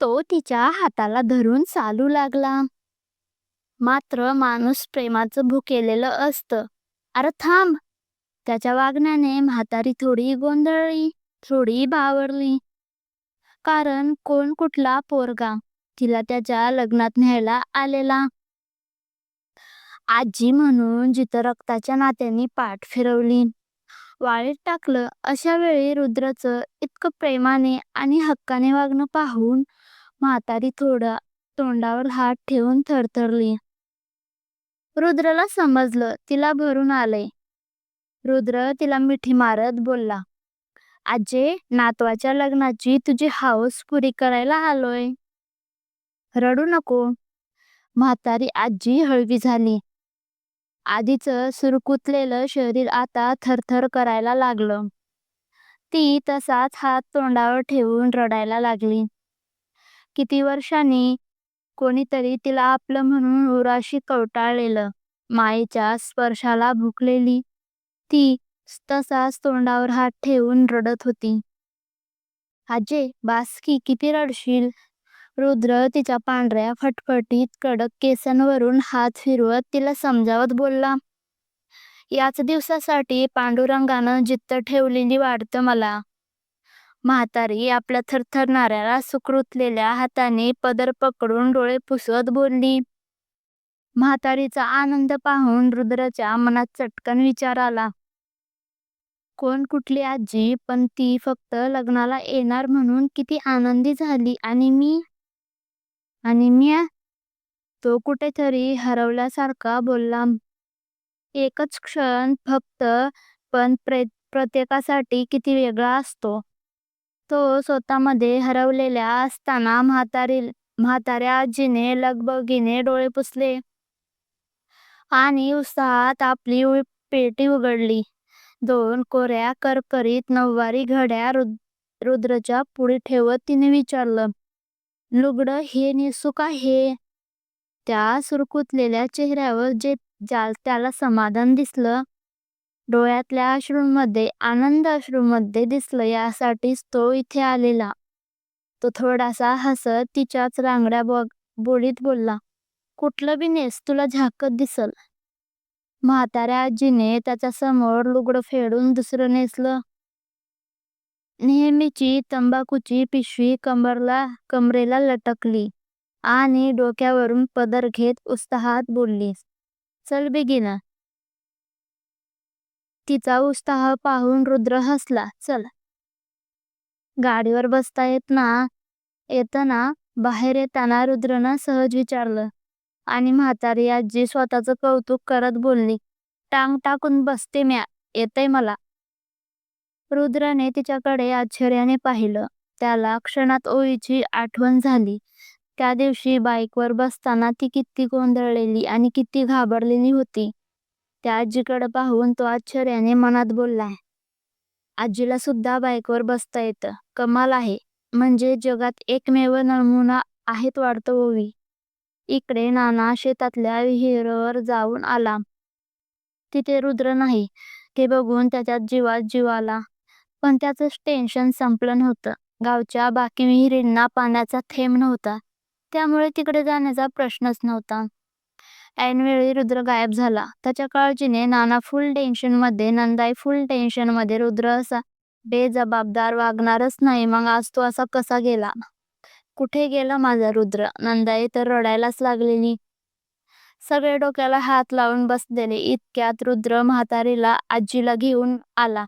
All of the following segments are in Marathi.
तो तिच्या हाताला धरून चालू लागला. मात्र माणूस प्रेमाचं भुकेलेलं असतं. अरे थांब! त्याच्या वागण्याने म्हातारी थोडी गोंधळली, थोडी बावरली. कारण कोण कुठला पोरगा तिला त्याच्या लग्नात न्यायला आलेला. आजी म्हणून जिथं रक्ताच्या नात्यांनी पाठ फिरवली, वाळीत टाकलं अशा वेळी रुद्रचं इतकं प्रेमाने आणि हक्काने वागणं पाहून म्हातारी तोंडावर हात ठेवून थरथरली. रुद्रला समजलं तिला भरून आलंय. रुद्र तिला मिठी मारत बोलला, आजे, नातवाच्या लग्नाची तुझी हौस पुरी करायला आलोय. रडू नको. म्हातारी आजी हळवी झाली. आधीच सुरकुतलेलं शरीर आता थरथर करायला लागलं. ती तसाच हात तोंडावर ठेवून रडायला लागली. किती वर्षांनी कोणीतरी तिला आपलं म्हणून उराशी कवटाळलेलं. मायेच्या स्पर्शाला भुकलेली ती तसाच तोंडावर हात ठेवून रडत होती. आजे, बास की, किती रडशील? रुद्र तिच्या पांढऱ्या फटफटीत कडक केसांवरून हात फिरवत तिला समजावत बोलला. याच दिवसासाठी पांडुरंगानं जिद्द ठेवलेली वाटतं मला. म्हातारी आपल्या थरथरणाऱ्याला सुकृतलेल्या हाताने पदर पकडून डोळे पुसत बोलली. म्हातारीचा आनंद पाहून रुद्राच्या मनात चटकन विचार आला. कोण कुठली आजी, पण ती फक्त लग्नाला येणार म्हणून किती आनंदी झाली आणि मी? आणि म्या? तो कुठेतरी हरवल्यासारखा बोलला. एकच क्षण फक्त, पण प्रत्येकासाठी किती वेगळा असतो. तो स्वतःमध्ये हरवलेला असताना म्हाताऱ्या आजीने लगबगीने डोळे पुसले. आणि उत्साहात आपली पेटी उघडली. दोन कोऱ्या करकरीत नऊवारी घड्या रुद्रच्या पुढे ठेवत तिने विचारलं, लुगडं हे नेसू का हे? त्या सुरकुतलेल्या चेहऱ्यावर जे त्याला समाधान दिसलं, डोळ्यातल्या अश्रूंमध्ये आनंद अश्रूंमध्ये दिसलं यासाठीच तो इथे आलेला. तो थोडासा हसत तिच्याच रांगड्या बोलीत बोलला, कुठलं बी नेस, तुला झाकत दिसल. म्हाताऱ्या आजीने त्याच्यासमोर लुगडं फेडून दुसरं नेसलं. नेहमीची तंबाखूची पिशवी कमरेला लटकली आणि डोक्यावरून पदर घेत उत्साहात बोलली, चल बेगिना! तिचा उत्साह पाहून रुद्र हसला. चल. गाडीवर बसता येत ना? बाहेर येताना रुद्रनं सहज विचारलं. आणि म्हातारी आजी स्वतःचं कौतुक करत बोलली, टांग टाकून बसते म्या, येतंय मला. रुद्राने तिच्याकडे आश्चर्याने पाहिलं. त्याला क्षणात ओवीची आठवण झाली. त्या दिवशी बाईकवर बसताना ती किती गोंधळलेली आणि किती घाबरलेली होती. त्या आजीकडे पाहून तो आश्चर्याने मनात बोलला, आजीला सुद्धा बाईकवर बसता येतं. कमाल आहे. म्हणजे जगात एकमेव नमुना आहेत वाटतं ओवी. इकडे नाना शेतातल्या विहिरीवर जाऊन आला. तिथे रुद्र नाही. ते बघून त्याच्या जीवात जीव आला. पण त्याचं टेन्शन संपलं नव्हतं. गावच्या बाकी विहिरींना पाण्याचा थेंब नव्हता. त्यामुळे तिकडे जाण्याचा प्रश्नच नव्हता. ऐनवेळी रुद्र गायब झाला. त्याच्या काळजीने नाना फुल टेन्शनमध्ये, नंदाई फुल टेन्शनमध्ये. रुद्र असा बेजबाबदार वागणारच नाही, मग आज तो असा कसा गेला? कुठे गेला माझा रुद्र? नंदाई तर रडायलाच लागलेली. सगळे डोक्याला हात लावून बसलेले. इतक्यात रुद्र म्हातारीला आजीला घेऊन आला.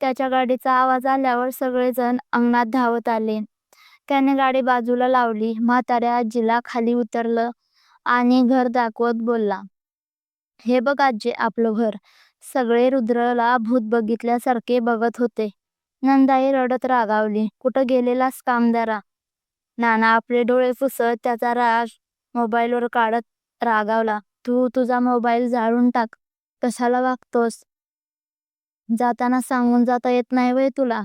त्याच्या गाडीचा आवाज आल्यावर सगळेजण अंगणात धावत आले. त्याने गाडी बाजूला लावली. म्हाताऱ्या आजीला खाली उतरलं आणि घर दाखवत बोलला, हे बघ आज्जे, आपलं घर. सगळे रुद्रला भूत बघितल्यासारखे बघत होते. नंदाई रडत रागावली, कुठं गेलेलास कामदारा? नाना आपले डोळे पुसत त्याचा राग मोबाईलवर काढत रागावला, तू तुझा मोबाईल जाळून टाक. कशाला वागतोस? जाताना सांगून जाता येत नाही व्हय तुला?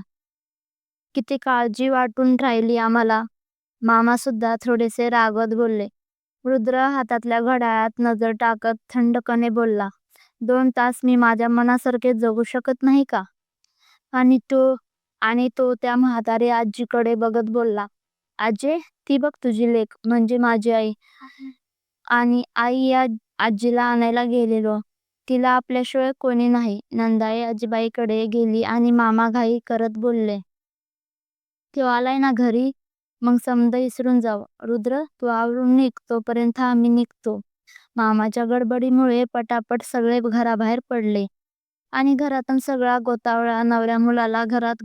किती काळजी वाटून राहिली आम्हाला. मामा सुद्धा थोडेसे रागावत बोलले. रुद्र हातातल्या घड्याळात नजर टाकत थंडपणे बोलला, दोन तास मी माझ्या मनासारखे जगू शकत नाही का? आणि तो त्या म्हातारी आजीकडे बघत बोलला, आजे ती बघ तुझी लेक म्हणजे माझी आई आणि आई या आजीला आणायला गेलेलो तिला आपल्याशिवाय कोणी नाही. नंदाई आजीबाईकडे गेली आणि मामा घाई करत बोलले तो आलाय ना घरी? मग समदं विसरून जाव. रुद्र तू आवरून निघ. तोपर्यंत आम्ही निघतो. मामाच्या गडबडीमुळे पटापट सगळे घराबाहेर पडले आणि घरातून सगळा गोतावळा नवऱ्या मुलाला घरात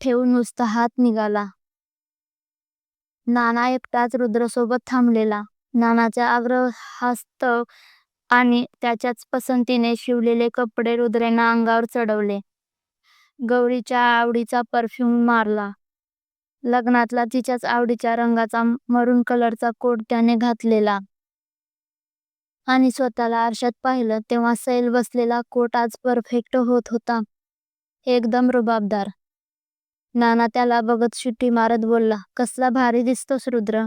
ठेवून नुसता हात निघाला. नाना एकटाच रुद्रसोबत थांबलेला. नानाच्या आग्रहास्तव आणि त्याच्याच पसंतीने शिवलेले कपडे रुद्रेनं अंगावर चढवले. गौरीच्या आवडीचा परफ्यूम मारला. लग्नातला तिच्याच आवडीच्या रंगाचा मरून कलरचा कोट त्याने घातलेला. आणि स्वतःला आरशात पाहिलं तेव्हा सैल बसलेला कोट आज परफेक्ट होत होता. एकदम रुबाबदार. नाना त्याला बघत शिट्टी मारत बोलला कसला भारी दिसतोस रुद्र.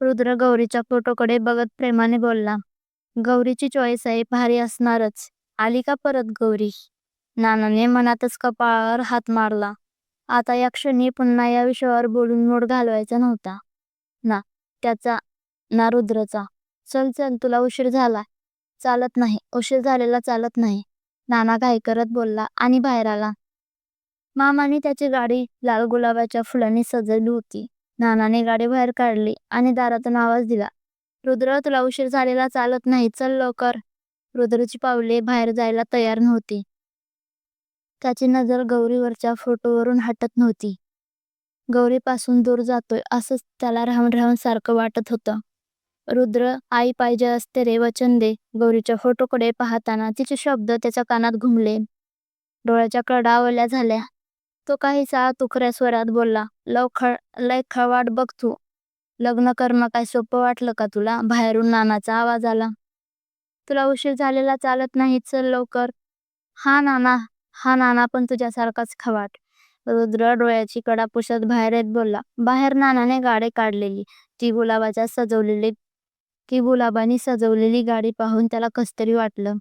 रुद्र गौरीच्या फोटोकडे बघत प्रेमाने बोलला गौरीची चॉईस आहे भारी असणारच. आली का परत गौरी? नानाने मनातच कपाळावर हात मारला. आता या क्षणी पुन्हा या विषयावर बोलून मोड घालवायचा नव्हता. ना त्याचा ना रुद्रचा. चल चल तुला उशीर झाला चालत नाही. उशीर झालेला चालत नाही. नाना घाई करत बोलला आणि बाहेर आला. मामाने त्याची गाडी लाल गुलाबाच्या फुलांनी सजवली होती. नानाने गाडी बाहेर काढली आणि दारातून आवाज दिला. रुद्र तुला उशीर झालेला चालत नाही. चल लवकर. रुद्रची पावले बाहेर जायला तयार नव्हती. त्याची नजर गौरीवरच्या फोटोवरून हटत नव्हती. गौरीपासून दूर जातोय असंच त्याला राहून राहून सारखं वाटत होतं. रुद्र आई पाहिजे असते रे वचन दे. गौरीच्या फोटोकडे पाहताना तिचे शब्द त्याच्या कानात घुमले. डोळ्याच्या कडावल्या झाल्या. तो काहीसा तुखऱ्या स्वरात बोलला लव लय खळवाट बघ तू. लग्न करणं काय सोपं वाटलं का तुला? बाहेरून नानाचा आवाज आला. तुला उशीर झालेला चालत नाही चल लवकर. हा नाना हा नाना पण तुझ्यासारखाच खवाट. रुद्र डोळ्याची कडा पुसत बाहेर येत बोलला. बाहेर नानाने गाडी काढलेली. ती गुलाबाच्या सजवलेली ती गुलाबानी सजवलेली गाडी पाहून त्याला कसतरी वाटलं.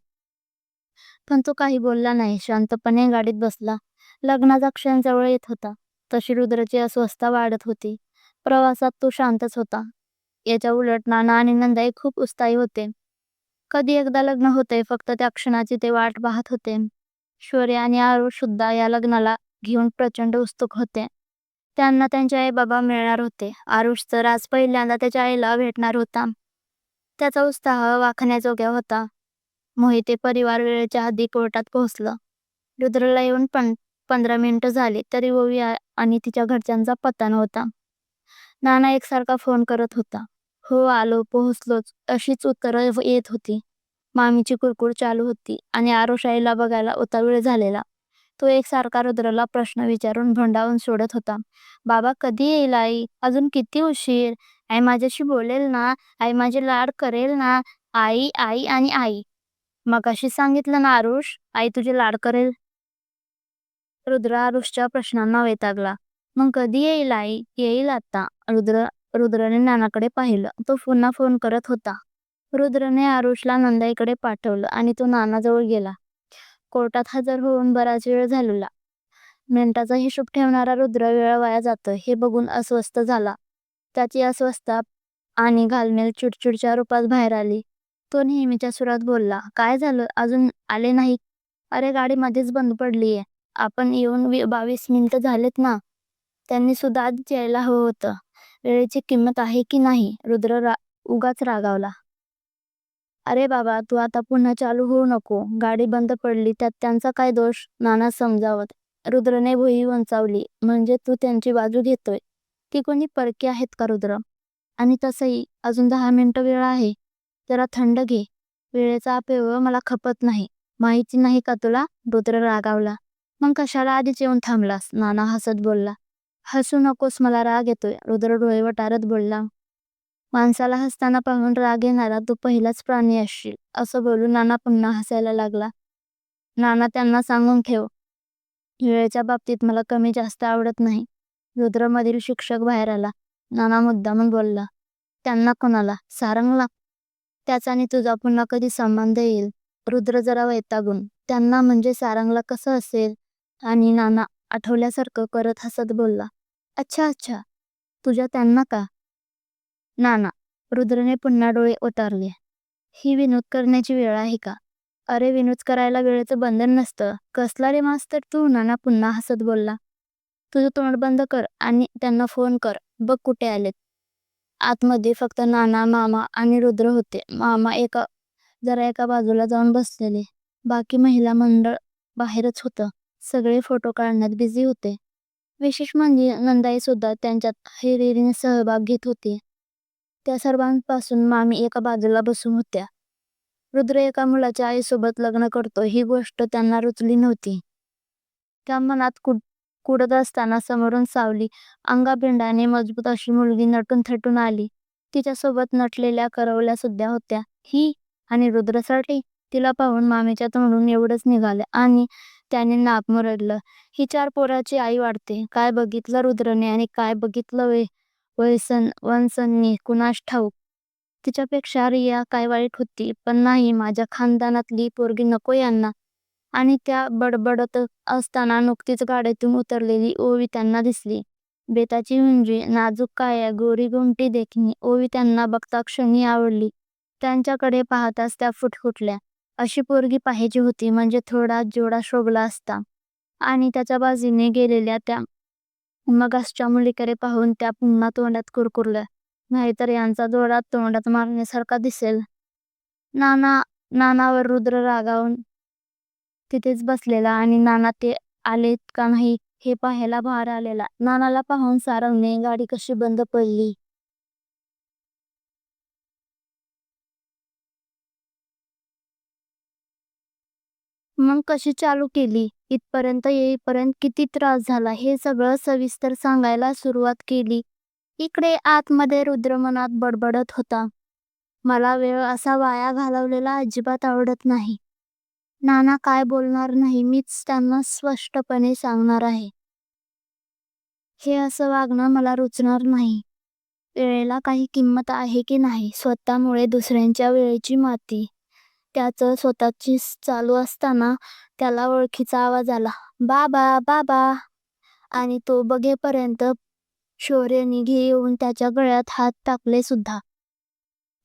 पण तो काही बोलला नाही. शांतपणे गाडीत बसला. लग्नाचा क्षण जवळ येत होता. तशी रुद्राची अस्वस्थता वाढत होती. प्रवासात तो शांतच होता. याच्या उलट नाना आणि नंदाई खूप उत्साही होते. कधी एकदा लग्न होते फक्त त्या क्षणाची ते वाट पाहत होते. शौर्य आणि आरुष सुद्धा या लग्नाला घेऊन प्रचंड उत्सुक होते. त्यांना त्यांचे आई बाबा मिळणार होते. आरुष तर आज पहिल्यांदा त्याच्या आईला भेटणार होता. त्याचा उत्साह वाखण्याजोग्या होता. मोहिते परिवार वेळेच्या आधी कोर्टात पोहोचलं. रुद्रला येऊन पण पंधरा मिनिटं झाली तरी ओवी आणि तिच्या घरच्यांचा पत्ता नव्हता. नाना एकसारखा फोन करत होता. हो आलो पोहोचलोच अशीच उत्तरं येत होती. मामीची कुरकुर चालू होती आणि आरोशाईला बघायला उतावीळ झालेला. तो एकसारखा रुद्रला प्रश्न विचारून भंडावून सोडत होता. बाबा कधी येईल आई? अजून किती उशीर? आई माझ्याशी बोलेल ना? आई माझे लाड करेल ना? आई आई आणि आई. मगाशी सांगितलं ना आरुष? आई तुझे लाड करेल? रुद्र आरुषच्या प्रश्नांना वैतागला. मग कधी येईल आई? येईल आता. रुद्र रुद्रने नानाकडे पाहिलं. तो पुन्हा फोन करत होता. रुद्रने आरुषला नंदाईकडे पाठवलं आणि तो नानाजवळ गेला. कोर्टात हजर होऊन बराच वेळ झालेला. मिनिटाचा हिशोब ठेवणारा रुद्र वेळ वाया जातो हे बघून अस्वस्थ झाला. त्याची अस्वस्थता आणि घालमेल चिडचिडच्या रूपात बाहेर आली. तो नेहमीच्या सुरात बोलला काय झालं? अजून आले नाही? अरे गाडी मध्येच बंद पडलीये. आपण येऊन बावीस मिनिटं झालेत ना? त्यांनी सुद्धा आज यायला हवं होतं. वेळेची किंमत आहे की नाही? रुद्र रा उगाच रागावला. अरे बाबा तू आता पुन्हा चालू होऊ नको. गाडी बंद पडली त्यात त्यांचा काय दोष? नाना समजावत. रुद्रने भुई उंचावली. म्हणजे तू त्यांची बाजू घेतोय? ती कोणी परके आहेत का रुद्र? आणि तसंही अजून दहा मिनिटं वेळ आहे. जरा थंड घे. वेळेचा अपव्यय मला खपत नाही. माहिती नाही का तुला? रुद्र रागावला. मग कशाला आधीच येऊन थांबलास? नाना हसत बोलला. हसू नकोस मला राग येतोय. रुद्र डोळे वटारत बोलला. माणसाला हसताना पाहून राग येणारा तू पहिलाच प्राणी असशील. असं बोलून नाना पुन्हा हसायला लागला. नाना त्यांना सांगून ठेव. वेळेच्या बाबतीत मला कमी जास्त आवडत नाही. रुद्रमधील शिक्षक बाहेर आला. नाना मुद्दामून बोलला. त्यांना कोणाला? सारंगला? त्याचा आणि तुझा पुन्हा कधी संबंध येईल? रुद्र जरा वैतागून. त्यांना म्हणजे सारंगला कसं असेल? आणि नाना आठवल्यासारखं करत हसत बोलला. अच्छा अच्छा. तुझ्या त्यांना का? नाना रुद्रने पुन्हा डोळे उतारले ही विनोद करण्याची वेळ आहे का? अरे विनोद करायला वेळेचं बंधन नसतं. कसला रे मास्तर तू? नाना पुन्हा हसत बोलला. तुझं तोंड बंद कर आणि त्यांना फोन कर. बघ कुठे आलेत. आतमध्ये फक्त नाना मामा आणि रुद्र होते. मामा एका जरा एका बाजूला जाऊन बसलेले. बाकी महिला मंडळ बाहेरच होतं. सगळे फोटो काढण्यात बिझी होते. विशेष म्हणजे नंदाई सुद्धा त्यांच्यात हिरिरीने सहभाग घेत होती. त्या सर्वांपासून मामी एका बाजूला बसून होत्या. रुद्र एका मुलाच्या आईसोबत लग्न करतो ही गोष्ट त्यांना रुचली नव्हती. त्या मनात कुड कुडत असताना समोरून सावली अंगापिंडाने मजबूत अशी मुलगी नटून थटून आली. तिच्यासोबत नटलेल्या करवल्या सुद्धा होत्या. ही आणि रुद्रसाठी तिला पाहून मामीच्या तोंडून एवढंच निघालं आणि त्याने नाक मुरडलं. ही चार पोराची आई वाटते काय बघितलं रुद्रने आणि काय बघितलं वे वयसन वंसननी कुणास ठाऊक? तिच्यापेक्षा रिया काय वाईट होती? पण नाही माझ्या खानदानातली पोरगी नको यांना. आणि त्या बडबडत असताना नुकतीच गाडीतून उतरलेली ओवी त्यांना दिसली. बेताची उंची नाजूक काया गोरी गोमटी देखणी ओवी त्यांना बघता क्षणी आवडली. त्यांच्याकडे पाहताच त्या फुटफुटल्या. अशी पोरगी पाहिजे होती म्हणजे थोडा जोडा शोभला असता. आणि त्याच्या बाजूने गेलेल्या त्या मगासच्या मुलीकडे पाहून त्या पुन्हा तोंडात कुरकुरल्या नाहीतर यांचा जोडा तोंडात मारण्यासारखा दिसेल. नाना नानावर रुद्र रागावून तिथेच बसलेला आणि नाना ते आलेत का नाही हे पाहायला बाहेर आलेला. नानाला पाहून सारंगने गाडी कशी बंद पडली. मग कशी चालू केली? इथपर्यंत येईपर्यंत किती त्रास झाला? हे सगळं सविस्तर सांगायला सुरुवात केली. इकडे आतमध्ये रुद्र मनात बडबडत होता. मला वेळ असा वाया घालवलेला अजिबात आवडत नाही. नाना काय बोलणार नाही मीच त्यांना स्पष्टपणे सांगणार आहे. हे असं वागणं मला रुचणार नाही. वेळेला काही किंमत आहे की नाही? स्वतःमुळे दुसऱ्यांच्या वेळेची माती. त्याचं स्वतःची चालू असताना त्याला ओळखीचा आवाज आला. बाबा बाबा. आणि तो बघेपर्यंत शौर्यने घेऊन त्याच्या गळ्यात हात टाकले सुद्धा.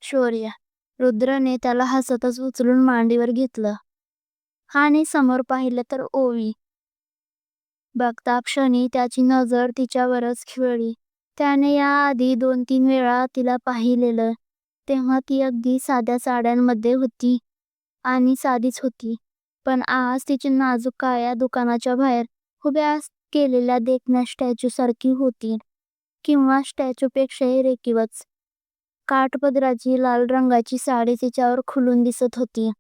शौर्य. रुद्रने त्याला हसतच उचलून मांडीवर घेतलं. आणि समोर पाहिलं तर ओवी. बघता क्षणी त्याची नजर तिच्यावरच खिळली. त्याने याआधी दोन तीन वेळा तिला पाहिलेलं तेव्हा ती अगदी साध्या साड्यांमध्ये होती. आणि साधीच होती. पण आज तिची नाजूक काळ्या दुकानाच्या बाहेर उभ्या केलेल्या देखण्या स्टॅच्यू सारखी होती. किंवा स्टॅच्यूपेक्षाही रेखीवच काठपदराची लाल रंगाची साडी तिच्यावर खुलून दिसत होती.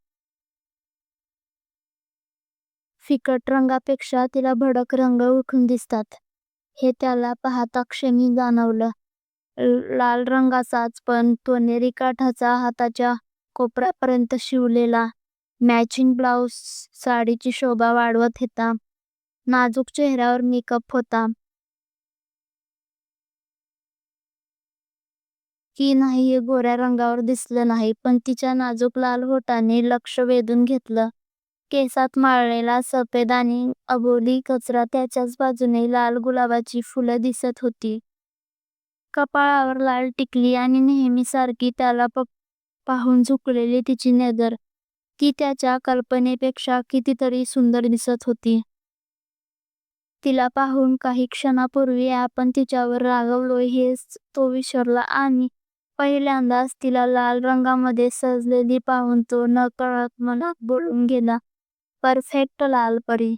फिकट रंगापेक्षा तिला भडक रंग उठून दिसतात. हे त्याला पाहता क्षणी जाणवलं. लाल रंगाचाच पण तो नेरी काठाचा हाताच्या कोपऱ्यापर्यंत शिवलेला मॅचिंग ब्लाऊज साडीची शोभा वाढवत होता. नाजूक चेहऱ्यावर मेकअप होता. की नाही हे गोऱ्या रंगावर दिसलं नाही पण तिच्या नाजूक लाल होटाने लक्ष वेधून घेतलं. केसात माळलेला सफेद आणि अबोली कचरा त्याच्याच बाजूने लाल गुलाबाची फुलं दिसत होती. कपाळावर लाल टिकली आणि नेहमीसारखी त्याला पाहून झुकलेली तिची नजर ती त्याच्या कल्पनेपेक्षा कितीतरी सुंदर दिसत होती. तिला पाहून काही क्षणापूर्वी आपण तिच्यावर रागवलोय हेच तो विसरला आणि पहिल्यांदाच तिला लाल रंगामध्ये सजलेली पाहून तो नकळत मनात बोलून गेला. परफेक्ट लाल परी